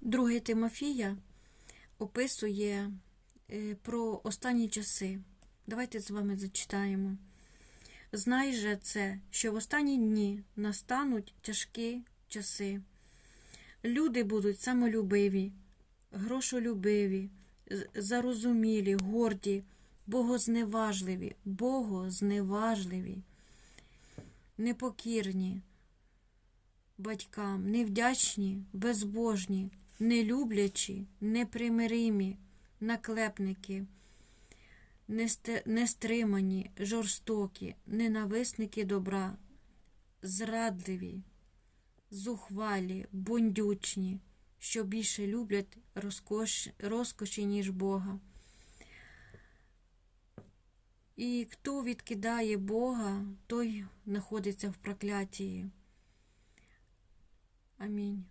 Друге Тимофія описує е, про останні часи. Давайте з вами зачитаємо. Знай же це, що в останні дні настануть тяжкі часи. Люди будуть самолюбиві, грошолюбиві, зарозумілі, горді, богозневажливі, богозневажливі, непокірні батькам, невдячні, безбожні, нелюблячі, непримиримі, наклепники, нестримані, жорстокі, ненависники добра, зрадливі, зухвалі, бундючні, що більше люблять розкош, розкоші, ніж Бога. І хто відкидає Бога, той знаходиться в проклятії. Амінь.